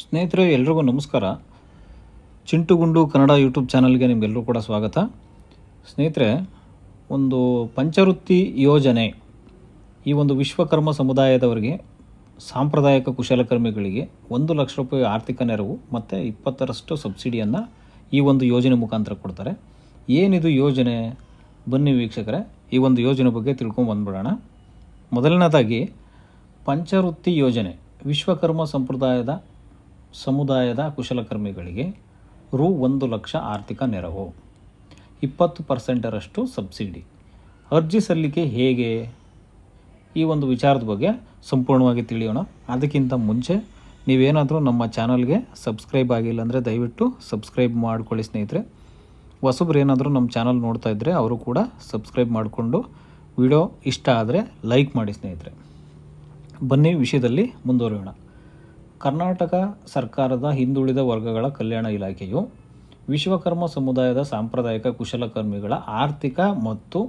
ಸ್ನೇಹಿತರೆ, ಎಲ್ರಿಗೂ ನಮಸ್ಕಾರ. ಚಿಂಟುಗುಂಡು ಕನ್ನಡ ಯೂಟ್ಯೂಬ್ ಚಾನಲ್ಗೆ ನಿಮಗೆಲ್ಲರೂ ಕೂಡ ಸ್ವಾಗತ. ಸ್ನೇಹಿತರೆ, ಒಂದು ಪಂಚವೃತ್ತಿ ಯೋಜನೆ ಈ ಒಂದು ವಿಶ್ವಕರ್ಮ ಸಮುದಾಯದವರಿಗೆ, ಸಾಂಪ್ರದಾಯಿಕ ಕುಶಲಕರ್ಮಿಗಳಿಗೆ ಒಂದು ಲಕ್ಷ ರೂಪಾಯಿ ಆರ್ಥಿಕ ನೆರವು ಮತ್ತು ಇಪ್ಪತ್ತರಷ್ಟು ಸಬ್ಸಿಡಿಯನ್ನು ಈ ಒಂದು ಯೋಜನೆ ಮುಖಾಂತರ ಕೊಡ್ತಾರೆ. ಏನಿದು ಯೋಜನೆ? ಬನ್ನಿ ವೀಕ್ಷಕರೇ, ಈ ಒಂದು ಯೋಜನೆ ಬಗ್ಗೆ ತಿಳ್ಕೊಂಡು ಬಂದ್ಬಿಡೋಣ. ಮೊದಲನೇದಾಗಿ, ಪಂಚವೃತ್ತಿ ಯೋಜನೆ ವಿಶ್ವಕರ್ಮ ಸಂಪ್ರದಾಯದ ಸಮುದಾಯದ ಕುಶಲಕರ್ಮಿಗಳಿಗೆ ರು ಒಂದು ಲಕ್ಷ ಆರ್ಥಿಕ ನೆರವು, ಇಪ್ಪತ್ತು ಪರ್ಸೆಂಟರಷ್ಟು ಸಬ್ಸಿಡಿ. ಅರ್ಜಿ ಸಲ್ಲಿಕೆ ಹೇಗೆ? ಈ ಒಂದು ವಿಚಾರದ ಬಗ್ಗೆ ಸಂಪೂರ್ಣವಾಗಿ ತಿಳಿಯೋಣ. ಅದಕ್ಕಿಂತ ಮುಂಚೆ ನೀವೇನಾದರೂ ನಮ್ಮ ಚಾನಲ್ಗೆ ಸಬ್ಸ್ಕ್ರೈಬ್ ಆಗಿಲ್ಲ ಅಂದರೆ ದಯವಿಟ್ಟು ಸಬ್ಸ್ಕ್ರೈಬ್ ಮಾಡ್ಕೊಳ್ಳಿ ಸ್ನೇಹಿತರೆ. ಹೊಸಬ್ರು ಏನಾದರೂ ನಮ್ಮ ಚಾನಲ್ ನೋಡ್ತಾ ಇದ್ದರೆ ಅವರು ಕೂಡ ಸಬ್ಸ್ಕ್ರೈಬ್ ಮಾಡಿಕೊಂಡು ವಿಡಿಯೋ ಇಷ್ಟ ಆದರೆ ಲೈಕ್ ಮಾಡಿ ಸ್ನೇಹಿತರೆ. ಬನ್ನಿ ವಿಷಯದಲ್ಲಿ ಮುಂದುವರಿಯೋಣ. ಕರ್ನಾಟಕ ಸರ್ಕಾರದ ಹಿಂದುಳಿದ ವರ್ಗಗಳ ಕಲ್ಯಾಣ ಇಲಾಖೆಯು ವಿಶ್ವಕರ್ಮ ಸಮುದಾಯದ ಸಾಂಪ್ರದಾಯಿಕ ಕುಶಲಕರ್ಮಿಗಳ ಆರ್ಥಿಕ ಮತ್ತು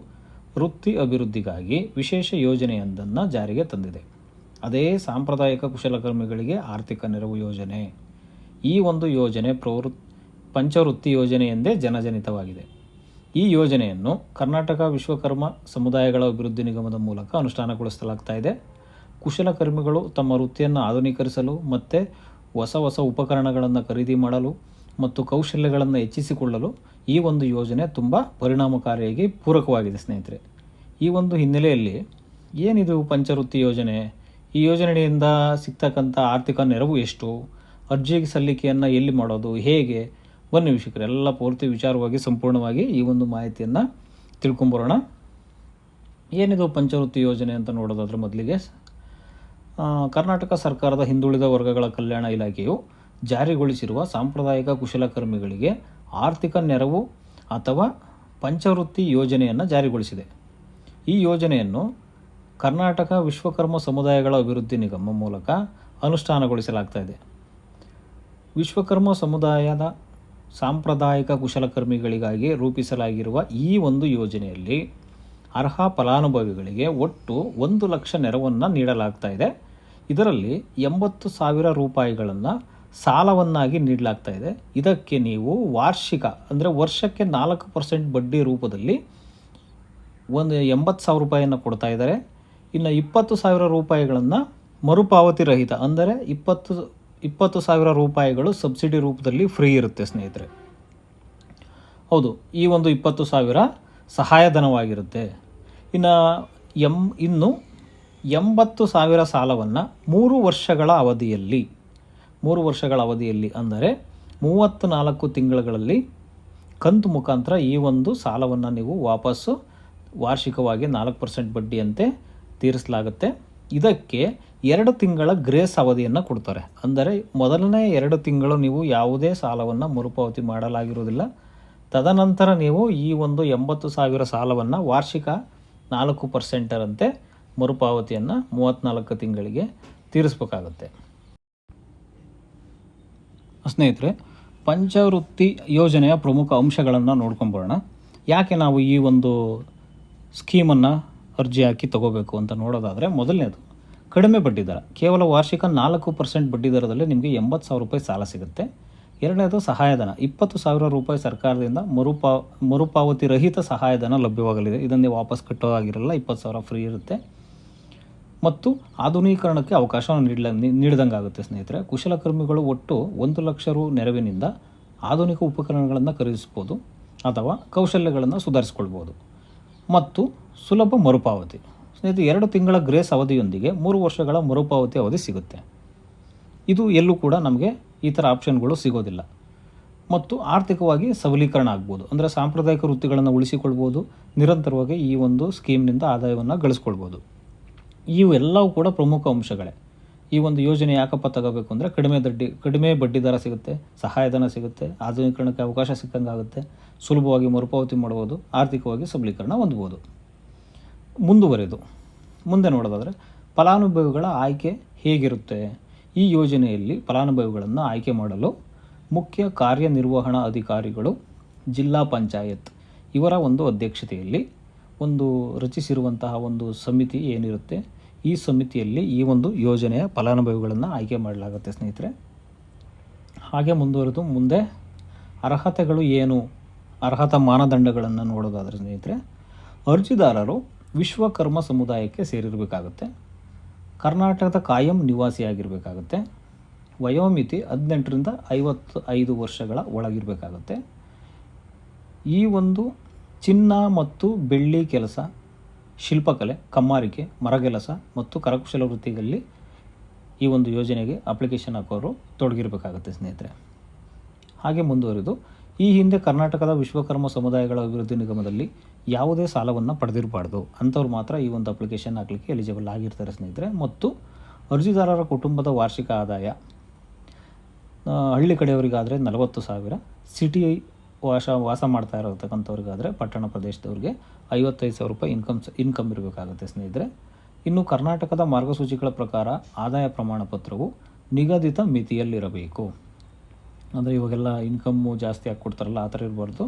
ವೃತ್ತಿ ಅಭಿವೃದ್ಧಿಗಾಗಿ ವಿಶೇಷ ಯೋಜನೆಯೊಂದನ್ನು ಜಾರಿಗೆ ತಂದಿದೆ. ಅದೇ ಸಾಂಪ್ರದಾಯಿಕ ಕುಶಲಕರ್ಮಿಗಳಿಗೆ ಆರ್ಥಿಕ ನೆರವು ಯೋಜನೆ. ಈ ಒಂದು ಯೋಜನೆ ಪ್ರವೃತ್ ಪಂಚವೃತ್ತಿ ಯೋಜನೆ ಎಂದೇ ಜನಜನಿತವಾಗಿದೆ. ಈ ಯೋಜನೆಯನ್ನು ಕರ್ನಾಟಕ ವಿಶ್ವಕರ್ಮ ಸಮುದಾಯಗಳ ಅಭಿವೃದ್ಧಿ ನಿಗಮದ ಮೂಲಕ ಅನುಷ್ಠಾನಗೊಳಿಸಲಾಗ್ತಾ ಇದೆ. ಕುಶಲಕರ್ಮಿಗಳು ತಮ್ಮ ವೃತ್ತಿಯನ್ನು ಆಧುನೀಕರಿಸಲು ಮತ್ತು ಹೊಸ ಹೊಸ ಉಪಕರಣಗಳನ್ನು ಖರೀದಿ ಮಾಡಲು ಮತ್ತು ಕೌಶಲ್ಯಗಳನ್ನು ಹೆಚ್ಚಿಸಿಕೊಳ್ಳಲು ಈ ಒಂದು ಯೋಜನೆ ತುಂಬ ಪರಿಣಾಮಕಾರಿಯಾಗಿ ಪೂರಕವಾಗಿದೆ, ಸ್ನೇಹಿತರೆ. ಈ ಒಂದು ಹಿನ್ನೆಲೆಯಲ್ಲಿ ಏನಿದು ಪಂಚವೃತ್ತಿ ಯೋಜನೆ? ಈ ಯೋಜನೆಯಿಂದ ಸಿಗ್ತಕ್ಕಂಥ ಆರ್ಥಿಕ ನೆರವು ಎಷ್ಟು? ಅರ್ಜಿಗೆ ಸಲ್ಲಿಕೆಯನ್ನು ಎಲ್ಲಿ ಮಾಡೋದು? ಹೇಗೆ? ಬನ್ನಿ ವೀಕ್ಷಕರು, ಎಲ್ಲ ಪೂರ್ತಿ ವಿಚಾರವಾಗಿ ಸಂಪೂರ್ಣವಾಗಿ ಈ ಒಂದು ಮಾಹಿತಿಯನ್ನು ತಿಳ್ಕೊಂಬರೋಣ. ಏನಿದು ಪಂಚವೃತ್ತಿ ಯೋಜನೆ ಅಂತ ನೋಡೋದಾದ್ರೆ ಮೊದಲಿಗೆ ಕರ್ನಾಟಕ ಸರ್ಕಾರದ ಹಿಂದುಳಿದ ವರ್ಗಗಳ ಕಲ್ಯಾಣ ಇಲಾಖೆಯು ಜಾರಿಗೊಳಿಸಿರುವ ಸಾಂಪ್ರದಾಯಿಕ ಕುಶಲಕರ್ಮಿಗಳಿಗೆ ಆರ್ಥಿಕ ನೆರವು ಅಥವಾ ಪಂಚವೃತ್ತಿ ಯೋಜನೆಯನ್ನು ಜಾರಿಗೊಳಿಸಿದೆ. ಈ ಯೋಜನೆಯನ್ನು ಕರ್ನಾಟಕ ವಿಶ್ವಕರ್ಮ ಸಮುದಾಯಗಳ ಅಭಿವೃದ್ಧಿ ನಿಗಮ ಮೂಲಕ ಅನುಷ್ಠಾನಗೊಳಿಸಲಾಗ್ತಾ ಇದೆ. ವಿಶ್ವಕರ್ಮ ಸಮುದಾಯದ ಸಾಂಪ್ರದಾಯಿಕ ಕುಶಲಕರ್ಮಿಗಳಿಗಾಗಿ ರೂಪಿಸಲಾಗಿರುವ ಈ ಒಂದು ಯೋಜನೆಯಲ್ಲಿ ಅರ್ಹ ಫಲಾನುಭವಿಗಳಿಗೆ ಒಟ್ಟು ಒಂದು ಲಕ್ಷ ನೆರವನ್ನು ನೀಡಲಾಗ್ತಾ ಇದೆ. ಇದರಲ್ಲಿ ಎಂಬತ್ತು ಸಾವಿರ ರೂಪಾಯಿಗಳನ್ನು ಸಾಲವನ್ನಾಗಿ ನೀಡಲಾಗ್ತಾ ಇದೆ. ಇದಕ್ಕೆ ನೀವು ವಾರ್ಷಿಕ, ಅಂದರೆ ವರ್ಷಕ್ಕೆ ನಾಲ್ಕು ಪರ್ಸೆಂಟ್ ಬಡ್ಡಿ ರೂಪದಲ್ಲಿ ಒಂದು ಎಂಬತ್ತು ಸಾವಿರ ರೂಪಾಯಿಯನ್ನು ಕೊಡ್ತಾ ಇದ್ದಾರೆ. ಇನ್ನು ಇಪ್ಪತ್ತು ಸಾವಿರ ರೂಪಾಯಿಗಳನ್ನು ಮರುಪಾವತಿ ರಹಿತ, ಅಂದರೆ ಇಪ್ಪತ್ತು ಇಪ್ಪತ್ತು ಸಾವಿರ ರೂಪಾಯಿಗಳು ಸಬ್ಸಿಡಿ ರೂಪದಲ್ಲಿ ಫ್ರೀ ಇರುತ್ತೆ ಸ್ನೇಹಿತರೆ. ಹೌದು, ಈ ಒಂದು ಇಪ್ಪತ್ತು ಸಾವಿರ ಸಹಾಯಧನವಾಗಿರುತ್ತೆ. ಇನ್ನು ಎಂ, ಇನ್ನು ಎಂಬತ್ತು ಸಾವಿರ ಸಾಲವನ್ನು ಮೂರು ವರ್ಷಗಳ ಅವಧಿಯಲ್ಲಿ, ಮೂರು ವರ್ಷಗಳ ಅವಧಿಯಲ್ಲಿ ಅಂದರೆ ಮೂವತ್ತು ನಾಲ್ಕು ತಿಂಗಳುಗಳಲ್ಲಿ ಕಂತು ಮುಖಾಂತರ ಈ ಒಂದು ಸಾಲವನ್ನು ನೀವು ವಾಪಸ್ಸು ವಾರ್ಷಿಕವಾಗಿ ನಾಲ್ಕು ಪರ್ಸೆಂಟ್ ಬಡ್ಡಿಯಂತೆ ತೀರಿಸಲಾಗುತ್ತೆ. ಇದಕ್ಕೆ ಎರಡು ತಿಂಗಳ ಗ್ರೇಸ್ ಅವಧಿಯನ್ನು ಕೊಡ್ತಾರೆ. ಅಂದರೆ ಮೊದಲನೇ ಎರಡು ತಿಂಗಳು ನೀವು ಯಾವುದೇ ಸಾಲವನ್ನು ಮರುಪಾವತಿ ಮಾಡಲಾಗಿರುವುದಿಲ್ಲ. ತದನಂತರ ನೀವು ಈ ಒಂದು ಎಂಬತ್ತು ಸಾವಿರ ಸಾಲವನ್ನು ವಾರ್ಷಿಕ ನಾಲ್ಕು ಪರ್ಸೆಂಟರಂತೆ ಮರುಪಾವತಿಯನ್ನು ಮೂವತ್ತ್ನಾಲ್ಕು ತಿಂಗಳಿಗೆ ತೀರಿಸಬೇಕಾಗತ್ತೆ. ಸ್ನೇಹಿತರೆ, ಪಂಚವೃತ್ತಿ ಯೋಜನೆಯ ಪ್ರಮುಖ ಅಂಶಗಳನ್ನು ನೋಡ್ಕೊಂಬರೋಣ. ಯಾಕೆ ನಾವು ಈ ಒಂದು ಸ್ಕೀಮನ್ನು ಅರ್ಜಿ ಹಾಕಿ ತಗೋಬೇಕು ಅಂತ ನೋಡೋದಾದರೆ ಮೊದಲನೇದು, ಕಡಿಮೆ ಬಡ್ಡಿದರ ಕೇವಲ ವಾರ್ಷಿಕ ನಾಲ್ಕು ಪರ್ಸೆಂಟ್ ಬಡ್ಡಿದರದಲ್ಲಿ ನಿಮಗೆ ಎಂಬತ್ತು ಸಾವಿರ ರೂಪಾಯಿ ಸಾಲ ಸಿಗುತ್ತೆ. ಎರಡನೇದು ಸಹಾಯಧನ. ಇಪ್ಪತ್ತು ಸಾವಿರ ರೂಪಾಯಿ ಸರ್ಕಾರದಿಂದ ಮರುಪಾ ಮರುಪಾವತಿ ರಹಿತ ಸಹಾಯಧನ ಲಭ್ಯವಾಗಲಿದೆ. ಇದನ್ನೇ ವಾಪಸ್ ಕಟ್ಟೋ ಆಗಿರಲ್ಲ ಇಪ್ಪತ್ತು ಸಾವಿರ ಫ್ರೀ ಇರುತ್ತೆ. ಮತ್ತು ಆಧುನೀಕರಣಕ್ಕೆ ಅವಕಾಶವನ್ನು ನೀಡಲ ನೀಡಿದಂಗೆ ಆಗುತ್ತೆ ಸ್ನೇಹಿತರೆ. ಕುಶಲಕರ್ಮಿಗಳು ಒಟ್ಟು ಒಂದು ಲಕ್ಷ ರು ನೆರವಿನಿಂದ ಆಧುನಿಕ ಉಪಕರಣಗಳನ್ನು ಖರೀದಿಸ್ಬೋದು ಅಥವಾ ಕೌಶಲ್ಯಗಳನ್ನು ಸುಧಾರಿಸ್ಕೊಳ್ಬೋದು. ಮತ್ತು ಸುಲಭ ಮರುಪಾವತಿ. ಸ್ನೇಹಿತರೆ, ಎರಡು ತಿಂಗಳ ಗ್ರೇಸ್ ಅವಧಿಯೊಂದಿಗೆ ಮೂರು ವರ್ಷಗಳ ಮರುಪಾವತಿ ಅವಧಿ ಸಿಗುತ್ತೆ. ಇದು ಎಲ್ಲೂ ಕೂಡ ನಮಗೆ ಈ ಥರ ಆಪ್ಷನ್ಗಳು ಸಿಗೋದಿಲ್ಲ. ಮತ್ತು ಆರ್ಥಿಕವಾಗಿ ಸಬಲೀಕರಣ ಆಗ್ಬೋದು. ಅಂದರೆ ಸಾಂಪ್ರದಾಯಿಕ ವೃತ್ತಿಗಳನ್ನು ಉಳಿಸಿಕೊಳ್ಬೋದು. ನಿರಂತರವಾಗಿ ಈ ಒಂದು ಸ್ಕೀಮ್ನಿಂದ ಆದಾಯವನ್ನು ಗಳಿಸ್ಕೊಳ್ಬೋದು. ಇವೆಲ್ಲವೂ ಕೂಡ ಪ್ರಮುಖ ಅಂಶಗಳೇ. ಈ ಒಂದು ಯೋಜನೆ ಯಾಕಪ್ಪ ತಗೋಬೇಕು ಅಂದರೆ ಕಡಿಮೆ ದಡ್ಡಿ, ಕಡಿಮೆ ಬಡ್ಡಿ ದರ ಸಿಗುತ್ತೆ, ಸಹಾಯಧನ ಸಿಗುತ್ತೆ, ಆಧುನೀಕರಣಕ್ಕೆ ಅವಕಾಶ ಸಿಕ್ಕಂಗಾಗುತ್ತೆ ಸುಲಭವಾಗಿ ಮರುಪಾವತಿ ಮಾಡ್ಬೋದು, ಆರ್ಥಿಕವಾಗಿ ಸಬಲೀಕರಣ ಹೊಂದ್ಬೋದು. ಮುಂದುವರೆದು, ಮುಂದೆ ನೋಡೋದಾದರೆ ಫಲಾನುಭವಿಗಳ ಆಯ್ಕೆ ಹೇಗಿರುತ್ತೆ? ಈ ಯೋಜನೆಯಲ್ಲಿ ಫಲಾನುಭವಿಗಳನ್ನು ಆಯ್ಕೆ ಮಾಡಲು ಮುಖ್ಯ ಕಾರ್ಯನಿರ್ವಹಣಾ ಅಧಿಕಾರಿಗಳು ಜಿಲ್ಲಾ ಪಂಚಾಯತ್ ಇವರ ಒಂದು ಅಧ್ಯಕ್ಷತೆಯಲ್ಲಿ ಒಂದು ರಚಿಸಿರುವಂತಹ ಒಂದು ಸಮಿತಿ ಏನಿರುತ್ತೆ, ಈ ಸಮಿತಿಯಲ್ಲಿ ಈ ಒಂದು ಯೋಜನೆಯ ಫಲಾನುಭವಿಗಳನ್ನು ಆಯ್ಕೆ ಮಾಡಲಾಗುತ್ತೆ ಸ್ನೇಹಿತರೆ. ಹಾಗೆ ಮುಂದುವರೆದು ಮುಂದೆ ಅರ್ಹತೆಗಳು ಏನು, ಅರ್ಹತಾ ಮಾನದಂಡಗಳನ್ನು ನೋಡೋದಾದರೆ ಸ್ನೇಹಿತರೆ, ಅರ್ಜಿದಾರರು ವಿಶ್ವಕರ್ಮ ಸಮುದಾಯಕ್ಕೆ ಸೇರಿರಬೇಕಾಗುತ್ತೆ, ಕರ್ನಾಟಕದ ಕಾಯಂ ನಿವಾಸಿಯಾಗಿರಬೇಕಾಗುತ್ತೆ, ವಯೋಮಿತಿ ಹದಿನೆಂಟರಿಂದ ಐವತ್ತು ಐದು ವರ್ಷಗಳ ಒಳಗಿರಬೇಕಾಗುತ್ತೆ. ಈ ಒಂದು ಚಿನ್ನ ಮತ್ತು ಬೆಳ್ಳಿ ಕೆಲಸ, ಶಿಲ್ಪಕಲೆ, ಕಮ್ಮಾರಿಕೆ, ಮರಗೆಲಸ ಮತ್ತು ಕರಕುಶಲ ವೃತ್ತಿಗಳಲ್ಲಿ ಈ ಒಂದು ಯೋಜನೆಗೆ ಅಪ್ಲಿಕೇಶನ್ ಹಾಕೋರು ತೊಡಗಿರಬೇಕಾಗುತ್ತೆ ಸ್ನೇಹಿತರೆ. ಹಾಗೆ ಮುಂದುವರಿದು, ಈ ಹಿಂದೆ ಕರ್ನಾಟಕದ ವಿಶ್ವಕರ್ಮ ಸಮುದಾಯಗಳ ಅಭಿವೃದ್ಧಿ ನಿಗಮದಲ್ಲಿ ಯಾವುದೇ ಸಾಲವನ್ನು ಪಡೆದಿರಬಾರ್ದು ಅಂಥವ್ರು ಮಾತ್ರ ಈ ಒಂದು ಅಪ್ಲಿಕೇಶನ್ ಹಾಕಲಿಕ್ಕೆ ಎಲಿಜಿಬಲ್ ಆಗಿರ್ತಾರೆ ಸ್ನೇಹಿತರೆ. ಮತ್ತು ಅರ್ಜಿದಾರರ ಕುಟುಂಬದ ವಾರ್ಷಿಕ ಆದಾಯ ಹಳ್ಳಿ ಕಡೆಯವರಿಗಾದರೆ ನಲವತ್ತು ಸಾವಿರ ಸಿಟಿ ವಾಸ ವಾಸ ಮಾಡ್ತಾ ಇರತಕ್ಕಂಥವ್ರಿಗಾದರೆ ಪಟ್ಟಣ ಪ್ರದೇಶದವ್ರಿಗೆ ಐವತ್ತೈದು ಸಾವಿರ ರೂಪಾಯಿ ಇನ್ಕಮ್ ಇನ್ಕಮ್ ಇರಬೇಕಾಗುತ್ತೆ ಸ್ನೇಹಿತರೆ. ಇನ್ನು ಕರ್ನಾಟಕದ ಮಾರ್ಗಸೂಚಿಗಳ ಪ್ರಕಾರ ಆದಾಯ ಪ್ರಮಾಣ ಪತ್ರವು ನಿಗದಿತ ಮಿತಿಯಲ್ಲಿರಬೇಕು. ಅಂದರೆ ಇವಾಗೆಲ್ಲ ಇನ್ಕಮ್ಮು ಜಾಸ್ತಿ ಆಗಿ ಕೊಡ್ತಾರಲ್ಲ ಆ ಥರ ಇರಬಾರ್ದು.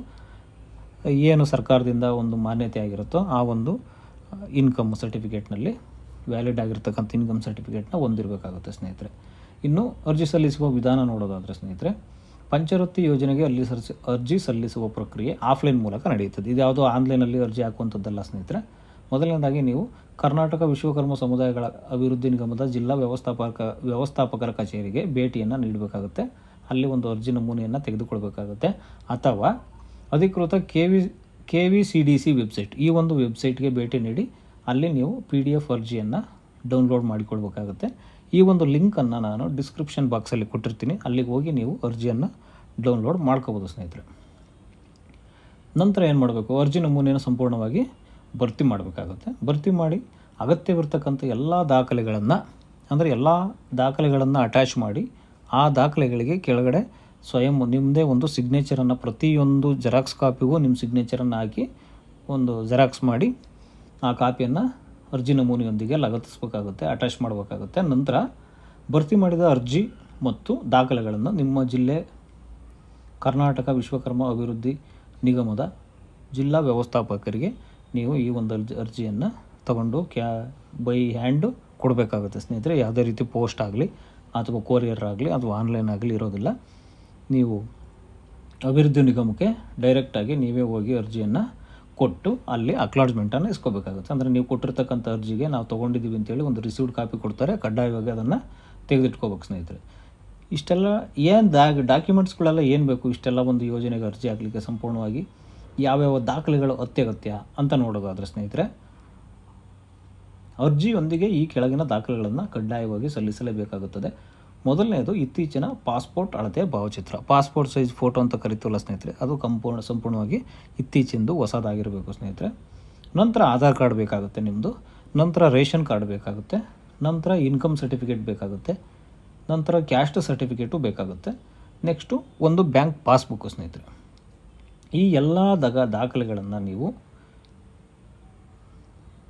ಏನು ಸರ್ಕಾರದಿಂದ ಒಂದು ಮಾನ್ಯತೆ ಆಗಿರುತ್ತೋ ಆ ಒಂದು ಇನ್ಕಮ್ ಸರ್ಟಿಫಿಕೇಟ್ನಲ್ಲಿ ವ್ಯಾಲಿಡ್ ಆಗಿರ್ತಕ್ಕಂಥ ಇನ್ಕಮ್ ಸರ್ಟಿಫಿಕೇಟ್ನ ಹೊಂದಿರಬೇಕಾಗುತ್ತೆ ಸ್ನೇಹಿತರೆ. ಇನ್ನು ಅರ್ಜಿ ಸಲ್ಲಿಸುವ ವಿಧಾನ ನೋಡೋದಾದರೆ ಸ್ನೇಹಿತರೆ ಪಂಚವೃತ್ತಿ ಯೋಜನೆಗೆ ಅಲ್ಲಿ ಸಲ್ಲಿಸಿ, ಅರ್ಜಿ ಸಲ್ಲಿಸುವ ಪ್ರಕ್ರಿಯೆ ಆಫ್ಲೈನ್ ಮೂಲಕ ನಡೆಯುತ್ತದೆ. ಇದು ಯಾವುದೋ ಆನ್ಲೈನಲ್ಲಿ ಅರ್ಜಿ ಹಾಕುವಂಥದ್ದಲ್ಲ ಸ್ನೇಹಿತರೆ. ಮೊದಲನೇದಾಗಿ ನೀವು ಕರ್ನಾಟಕ ವಿಶ್ವಕರ್ಮ ಸಮುದಾಯಗಳ ಅಭಿವೃದ್ಧಿ ನಿಗಮದ ಜಿಲ್ಲಾ ವ್ಯವಸ್ಥಾಪಕ, ವ್ಯವಸ್ಥಾಪಕರ ಕಚೇರಿಗೆ ಭೇಟಿಯನ್ನು ನೀಡಬೇಕಾಗುತ್ತೆ. ಅಲ್ಲಿ ಒಂದು ಅರ್ಜಿ ನಮೂನೆಯನ್ನು ತೆಗೆದುಕೊಳ್ಬೇಕಾಗುತ್ತೆ. ಅಥವಾ ಅಧಿಕೃತ K V K V C D C website, ಈ ಒಂದು ವೆಬ್ಸೈಟ್ಗೆ ಭೇಟಿ ನೀಡಿ ಅಲ್ಲಿ ನೀವು ಪಿ ಡಿ ಎಫ್ ಅರ್ಜಿಯನ್ನು ಡೌನ್ಲೋಡ್ ಮಾಡಿಕೊಳ್ಬೇಕಾಗುತ್ತೆ. ಈ ಒಂದು ಲಿಂಕನ್ನು ನಾನು ಡಿಸ್ಕ್ರಿಪ್ಷನ್ ಬಾಕ್ಸಲ್ಲಿ ಕೊಟ್ಟಿರ್ತೀನಿ. ಅಲ್ಲಿಗೆ ಹೋಗಿ ನೀವು ಅರ್ಜಿಯನ್ನು ಡೌನ್ಲೋಡ್ ಮಾಡ್ಕೋಬೋದು ಸ್ನೇಹಿತರೆ. ನಂತರ ಏನು ಮಾಡಬೇಕು? ಅರ್ಜಿ ನಮೂನೆಯನ್ನು ಸಂಪೂರ್ಣವಾಗಿ ಭರ್ತಿ ಮಾಡಬೇಕಾಗುತ್ತೆ. ಭರ್ತಿ ಮಾಡಿ ಅಗತ್ಯವಿರ್ತಕ್ಕಂಥ ಎಲ್ಲ ದಾಖಲೆಗಳನ್ನು, ಅಂದರೆ ಎಲ್ಲ ದಾಖಲೆಗಳನ್ನು ಅಟ್ಯಾಚ್ ಮಾಡಿ ಆ ದಾಖಲೆಗಳಿಗೆ ಕೆಳಗಡೆ ಸ್ವಯಂ ನಿಮ್ಮದೇ ಒಂದು ಸಿಗ್ನೇಚರನ್ನು ಪ್ರತಿಯೊಂದು ಜೆರಾಕ್ಸ್ ಕಾಪಿಗೂ ನಿಮ್ಮ ಸಿಗ್ನೇಚರನ್ನು ಹಾಕಿ ಒಂದು ಜೆರಾಕ್ಸ್ ಮಾಡಿ ಆ ಕಾಪಿಯನ್ನು ಅರ್ಜಿ ನಮೂನೆಯೊಂದಿಗೆ ಲಗತ್ತಿಸಬೇಕಾಗುತ್ತೆ ಅಟ್ಯಾಚ್ ಮಾಡಬೇಕಾಗುತ್ತೆ. ನಂತರ ಭರ್ತಿ ಮಾಡಿದ ಅರ್ಜಿ ಮತ್ತು ದಾಖಲೆಗಳನ್ನು ನಿಮ್ಮ ಜಿಲ್ಲೆ ಕರ್ನಾಟಕ ವಿಶ್ವಕರ್ಮ ಅಭಿವೃದ್ಧಿ ನಿಗಮದ ಜಿಲ್ಲಾ ವ್ಯವಸ್ಥಾಪಕರಿಗೆ ನೀವು ಈ ಒಂದು ಅರ್ಜಿ, ಅರ್ಜಿಯನ್ನು ತಗೊಂಡು ಕ್ಯಾ, ಬೈ ಹ್ಯಾಂಡು ಕೊಡಬೇಕಾಗುತ್ತೆ. ಸ್ನೇಹಿತರೆ, ಯಾವುದೇ ರೀತಿ ಪೋಸ್ಟ್ ಆಗಲಿ ಅಥವಾ ಕೊರಿಯರ್ ಆಗಲಿ ಅಥವಾ ಆನ್ಲೈನ್ ಆಗಲಿ ಇರೋದಿಲ್ಲ. ನೀವು ಅಭಿವೃದ್ಧಿ ನಿಗಮಕ್ಕೆ ಡೈರೆಕ್ಟಾಗಿ ನೀವೇ ಹೋಗಿ ಅರ್ಜಿಯನ್ನು ಕೊಟ್ಟು ಅಲ್ಲಿ ಅಕ್ಲಾಡ್ಜ್ಮೆಂಟನ್ನು ಇಸ್ಕೋಬೇಕಾಗುತ್ತೆ. ಅಂದರೆ ನೀವು ಕೊಟ್ಟಿರ್ತಕ್ಕಂಥ ಅರ್ಜಿಗೆ ನಾವು ತೊಗೊಂಡಿದ್ದೀವಿ ಅಂತೇಳಿ ಒಂದು ರಿಸೀವ್ಡ್ ಕಾಪಿ ಕೊಡ್ತಾರೆ, ಕಡ್ಡಾಯವಾಗಿ ಅದನ್ನು ತೆಗೆದಿಟ್ಕೋಬೇಕು ಸ್ನೇಹಿತರೆ. ಇಷ್ಟೆಲ್ಲ ಏನು ದಾಗ ಡಾಕ್ಯುಮೆಂಟ್ಸ್ಗಳೆಲ್ಲ ಏನು ಬೇಕು? ಇಷ್ಟೆಲ್ಲ ಒಂದು ಯೋಜನೆಗೆ ಅರ್ಜಿ ಹಾಕಲಿಕ್ಕೆ ಸಂಪೂರ್ಣವಾಗಿ ಯಾವ್ಯಾವ ದಾಖಲೆಗಳು ಅತ್ಯಗತ್ಯ ಅಂತ ನೋಡೋದಾದರೆ ಸ್ನೇಹಿತರೆ, ಅರ್ಜಿಯೊಂದಿಗೆ ಈ ಕೆಳಗಿನ ದಾಖಲೆಗಳನ್ನು ಕಡ್ಡಾಯವಾಗಿ ಸಲ್ಲಿಸಲೇಬೇಕಾಗುತ್ತದೆ. ಮೊದಲನೆಯದು ಇತ್ತೀಚಿನ ಪಾಸ್ಪೋರ್ಟ್ ಅಳತೆ ಭಾವಚಿತ್ರ. ಪಾಸ್ಪೋರ್ಟ್ ಸೈಜ್ ಫೋಟೋ ಅಂತ ಕರಿತೀವಲ್ಲ ಸ್ನೇಹಿತರೆ? ಅದು ಕಂಪೂರ್ಣ ಸಂಪೂರ್ಣವಾಗಿ ಇತ್ತೀಚಿಂದು ಹೊಸದಾಗಿರಬೇಕು ಸ್ನೇಹಿತರೆ. ನಂತರ ಆಧಾರ್ ಕಾರ್ಡ್ ಬೇಕಾಗುತ್ತೆ ನಿಮ್ಮದು ನಂತರ ರೇಷನ್ ಕಾರ್ಡ್ ಬೇಕಾಗುತ್ತೆ. ನಂತರ ಇನ್ಕಮ್ ಸರ್ಟಿಫಿಕೇಟ್ ಬೇಕಾಗುತ್ತೆ. ನಂತರ ಕ್ಯಾಸ್ಟ್ ಸರ್ಟಿಫಿಕೇಟು ಬೇಕಾಗುತ್ತೆ. ನೆಕ್ಸ್ಟು ಒಂದು ಬ್ಯಾಂಕ್ ಪಾಸ್ಬುಕ್ಕು ಸ್ನೇಹಿತರೆ. ಈ ಎಲ್ಲ ದಗ, ದಾಖಲೆಗಳನ್ನು ನೀವು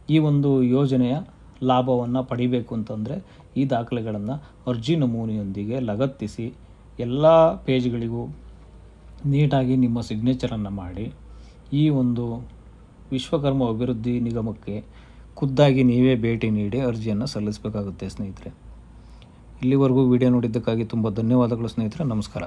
ಈ ಒಂದು ಯೋಜನೆಯ ಲಾಭವನ್ನು ಪಡಿಬೇಕು ಅಂತಂದರೆ ಈ ದಾಖಲೆಗಳನ್ನು ಅರ್ಜಿ ನಮೂನೆಯೊಂದಿಗೆ ಲಗತ್ತಿಸಿ ಎಲ್ಲ ಪೇಜ್ಗಳಿಗೂ ನೀಟಾಗಿ ನಿಮ್ಮ ಸಿಗ್ನೇಚರನ್ನು ಮಾಡಿ ಈ ಒಂದು ವಿಶ್ವಕರ್ಮ ಅಭಿವೃದ್ಧಿ ನಿಗಮಕ್ಕೆ ಖುದ್ದಾಗಿ ನೀವೇ ಭೇಟಿ ನೀಡಿ ಅರ್ಜಿಯನ್ನು ಸಲ್ಲಿಸಬೇಕಾಗುತ್ತೆ ಸ್ನೇಹಿತರೆ. ಇಲ್ಲಿವರೆಗೂ ವಿಡಿಯೋ ನೋಡಿದ್ದಕ್ಕಾಗಿ ತುಂಬ ಧನ್ಯವಾದಗಳು ಸ್ನೇಹಿತರೆ. ನಮಸ್ಕಾರ.